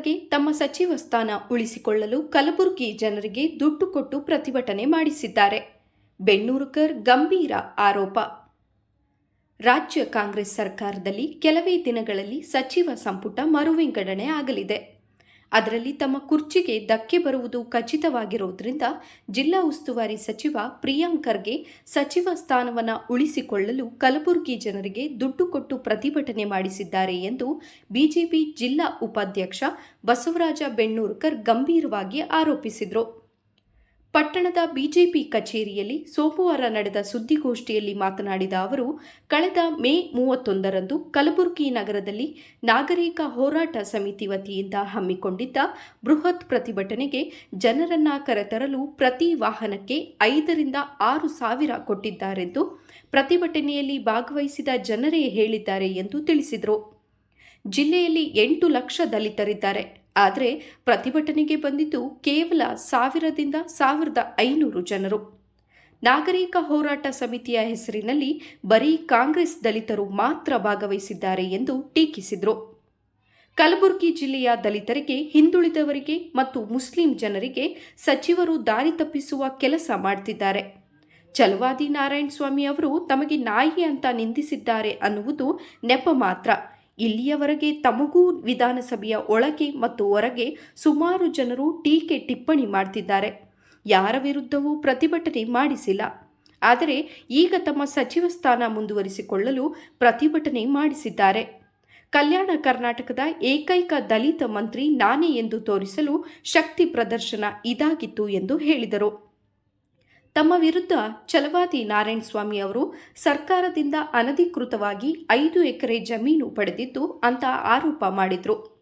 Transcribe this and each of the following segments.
ಖರ್ಗೆ ತಮ್ಮ ಸಚಿವ ಸ್ಥಾನ ಉಳಿಸಿಕೊಳ್ಳಲು ಕಲಬುರಗಿ ಜನರಿಗೆ ದುಡ್ಡು ಕೊಟ್ಟು ಪ್ರತಿಭಟನೆ ಮಾಡಿಸಿದ್ದಾರೆ. ಬೆಣ್ಣೂರುಕರ್ ಗಂಭೀರ ಆರೋಪ. ರಾಜ್ಯ ಕಾಂಗ್ರೆಸ್ ಸರ್ಕಾರದಲ್ಲಿ ಕೆಲವೇ ದಿನಗಳಲ್ಲಿ ಸಚಿವ ಸಂಪುಟ ಮರುವಿಂಗಡಣೆ ಆಗಲಿದೆ. ಅದರಲ್ಲಿ ತಮ್ಮ ಕುರ್ಚಿಗೆ ಧಕ್ಕೆ ಬರುವುದು ಖಚಿತವಾಗಿರುವುದರಿಂದ ಜಿಲ್ಲಾ ಉಸ್ತುವಾರಿ ಸಚಿವ ಪ್ರಿಯಾಂಕ್ ಖರ್ಗೆ ಸಚಿವ ಸ್ಥಾನವನ್ನು ಉಳಿಸಿಕೊಳ್ಳಲು ಕಲಬುರಗಿ ಜನರಿಗೆ ದುಡ್ಡು ಕೊಟ್ಟು ಪ್ರತಿಭಟನೆ ಮಾಡಿಸಿದ್ದಾರೆ ಎಂದು ಬಿಜೆಪಿ ಜಿಲ್ಲಾ ಉಪಾಧ್ಯಕ್ಷ ಬಸವರಾಜ ಬೆಣ್ಣೂರ್ಕರ್ ಗಂಭೀರವಾಗಿ ಆರೋಪಿಸಿದರು. ಪಟ್ಟಣದ ಬಿಜೆಪಿ ಕಚೇರಿಯಲ್ಲಿ ಸೋಮವಾರ ನಡೆದ ಸುದ್ದಿಗೋಷ್ಠಿಯಲ್ಲಿ ಮಾತನಾಡಿದ ಅವರು, ಕಳೆದ ಮೇ ಮೂವತ್ತೊಂದರಂದು ಕಲಬುರಗಿ ನಗರದಲ್ಲಿ ನಾಗರಿಕ ಹೋರಾಟ ಸಮಿತಿ ವತಿಯಿಂದ ಹಮ್ಮಿಕೊಂಡಿದ್ದ ಬೃಹತ್ ಪ್ರತಿಭಟನೆಗೆ ಜನರನ್ನ ಕರೆತರಲು ಪ್ರತಿ ವಾಹನಕ್ಕೆ ಐದರಿಂದ ಆರು ಸಾವಿರ ಕೊಟ್ಟಿದ್ದಾರೆಂದು, ಪ್ರತಿಭಟನೆಯಲ್ಲಿ ಭಾಗವಹಿಸಿದ ಜನರೇ ಹೇಳಿದ್ದಾರೆ ಎಂದು ತಿಳಿಸಿದರು. ಜಿಲ್ಲೆಯಲ್ಲಿ ಎಂಟು ಲಕ್ಷ ದಲಿತರಿದ್ದಾರೆ. ಆದರೆ ಪ್ರತಿಭಟನೆಗೆ ಬಂದಿದ್ದು ಕೇವಲ ಸಾವಿರದಿಂದ ಸಾವಿರದ ಐನೂರು ಜನರು. ನಾಗರಿಕ ಹೋರಾಟ ಸಮಿತಿಯ ಹೆಸರಿನಲ್ಲಿ ಬರೀ ಕಾಂಗ್ರೆಸ್ ದಲಿತರು ಮಾತ್ರ ಭಾಗವಹಿಸಿದ್ದಾರೆ ಎಂದು ಟೀಕಿಸಿದರು. ಕಲಬುರಗಿ ಜಿಲ್ಲೆಯ ದಲಿತರಿಗೆ, ಹಿಂದುಳಿದವರಿಗೆ ಮತ್ತು ಮುಸ್ಲಿಂ ಜನರಿಗೆ ಸಚಿವರು ದಾರಿ ತಪ್ಪಿಸುವ ಕೆಲಸ ಮಾಡ್ತಿದ್ದಾರೆ. ಚಲವಾದಿ ನಾರಾಯಣ ಸ್ವಾಮಿ ಅವರು ತಮಗೆ ನಾಯಿ ಅಂತ ನಿಂದಿಸಿದ್ದಾರೆ ಅನ್ನುವುದು ನೆಪ ಮಾತ್ರ. ಇಲ್ಲಿಯವರೆಗೆ ತಮಗೂ ವಿಧಾನಸಭೆಯ ಒಳಗೆ ಮತ್ತು ಹೊರಗೆ ಸುಮಾರು ಜನರು ಟೀಕೆ ಟಿಪ್ಪಣಿ ಮಾಡ್ತಿದ್ದಾರೆ. ಯಾರ ವಿರುದ್ಧವೂ ಪ್ರತಿಭಟನೆ ಮಾಡಿಸಿಲ್ಲ. ಆದರೆ ಈಗ ತಮ್ಮ ಸಚಿವ ಸ್ಥಾನ ಮುಂದುವರಿಸಿಕೊಳ್ಳಲು ಪ್ರತಿಭಟನೆ ಮಾಡಿಸಿದ್ದಾರೆ. ಕಲ್ಯಾಣ ಕರ್ನಾಟಕದ ಏಕೈಕ ದಲಿತ ಮಂತ್ರಿ ನಾನೇ ಎಂದು ತೋರಿಸಲು ಶಕ್ತಿ ಪ್ರದರ್ಶನ ಇದಾಗಿತ್ತು ಎಂದು ಹೇಳಿದರು. ತಮ್ಮ ವಿರುದ್ಧ ಛಲವಾದಿ ನಾರಾಯಣಸ್ವಾಮಿ ಅವರು ಸರ್ಕಾರದಿಂದ ಅನಧಿಕೃತವಾಗಿ ಐದು ಎಕರೆ ಜಮೀನು ಪಡೆದಿದ್ದು ಅಂತ ಆರೋಪ ಮಾಡಿದರು.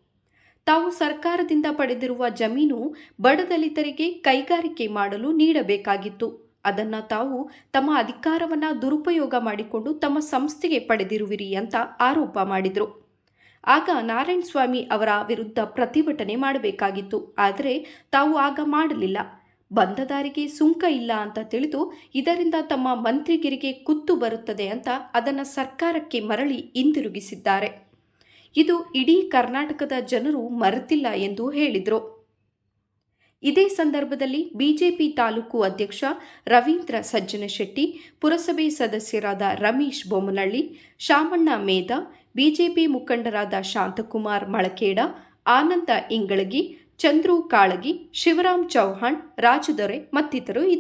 ತಾವು ಸರ್ಕಾರದಿಂದ ಪಡೆದಿರುವ ಜಮೀನು ಬಡ ದಲಿತರಿಗೆ ಕೈಗಾರಿಕೆ ಮಾಡಲು ನೀಡಬೇಕಾಗಿತ್ತು. ಅದನ್ನು ತಾವು ತಮ್ಮ ಅಧಿಕಾರವನ್ನು ದುರುಪಯೋಗ ಮಾಡಿಕೊಂಡು ತಮ್ಮ ಸಂಸ್ಥೆಗೆ ಪಡೆದಿರುವಿರಿ ಅಂತ ಆರೋಪ ಮಾಡಿದರು. ಆಗ ನಾರಾಯಣಸ್ವಾಮಿ ಅವರ ವಿರುದ್ಧ ಪ್ರತಿಭಟನೆ ಮಾಡಬೇಕಾಗಿತ್ತು. ಆದರೆ ತಾವು ಆಗ ಮಾಡಲಿಲ್ಲ. ಬಂದ ದಾರಿಗೆ ಸುಂಕ ಇಲ್ಲ ಅಂತ ತಿಳಿದು ಇದರಿಂದ ತಮ್ಮ ಮಂತ್ರಿಗಿರಿಗೆ ಕುತ್ತು ಬರುತ್ತದೆ ಅಂತ ಅದನ್ನು ಸರ್ಕಾರಕ್ಕೆ ಮರಳಿ ಹಿಂದಿರುಗಿಸಿದ್ದಾರೆ. ಇದು ಇಡೀ ಕರ್ನಾಟಕದ ಜನರು ಮರೆತಿಲ್ಲ ಎಂದು ಹೇಳಿದರು. ಇದೇ ಸಂದರ್ಭದಲ್ಲಿ ಬಿಜೆಪಿ ತಾಲೂಕು ಅಧ್ಯಕ್ಷ ರವೀಂದ್ರ ಸಜ್ಜನಶೆಟ್ಟಿ, ಪುರಸಭೆ ಸದಸ್ಯರಾದ ರಮೇಶ್ ಬೊಮ್ಮನಹಳ್ಳಿ ಶಾಮಣ್ಣ ಮೇಧ ಬಿಜೆಪಿ ಮುಖಂಡರಾದ ಶಾಂತಕುಮಾರ್ ಮಳಕೇಡ, ಆನಂದ ಇಂಗಳಗಿ ಚಂದ್ರು ಕಾಳಗಿ ಶಿವರಾಮ್ ಚೌಹಾಣ್ ರಾಜದೊರೆ ಮತ್ತಿತರರು ಇದ್ದರು